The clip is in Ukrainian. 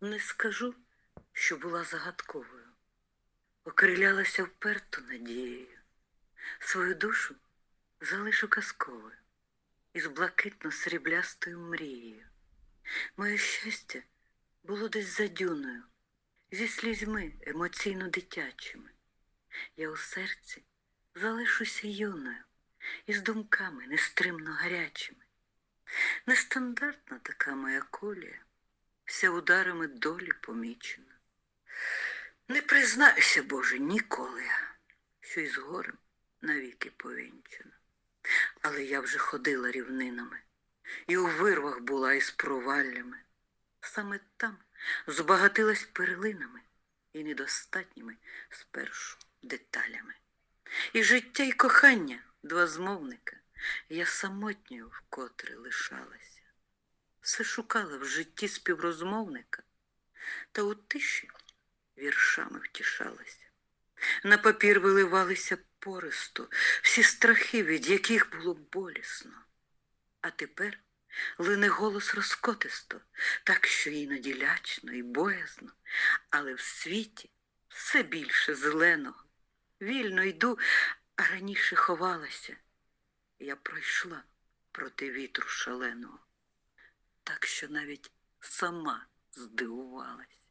Не скажу, що була загадковою, окрилялася вперто надією, свою душу залишу казковою із блакитно-сріблястою мрією. Моє щастя було десь за дюною, зі слізьми емоційно дитячими. Я у серці залишуся юною, із думками нестримно гарячими. Нестандартна така моя колія, вся ударами долі помічена. Не признаюся, Боже, ніколи я, що із горем навіки повінчена. Але я вже ходила рівнинами, і у вирвах була із проваллями. Саме там збагатилась перлинами і недостатніми спершу деталями. І життя, і кохання два змовника, я самотньою вкотре лишалася. Все шукала в житті співрозмовника, та у тиші віршами втішалася. На папір виливалися пористо всі страхи, від яких було болісно. А тепер лине голос розкотисто, так що іноді лячно і боязно, але в світі все більше зеленого. Вільно йду, а раніше ховалася. Я пройшла проти вітру шаленого, що навіть сама здивувалась.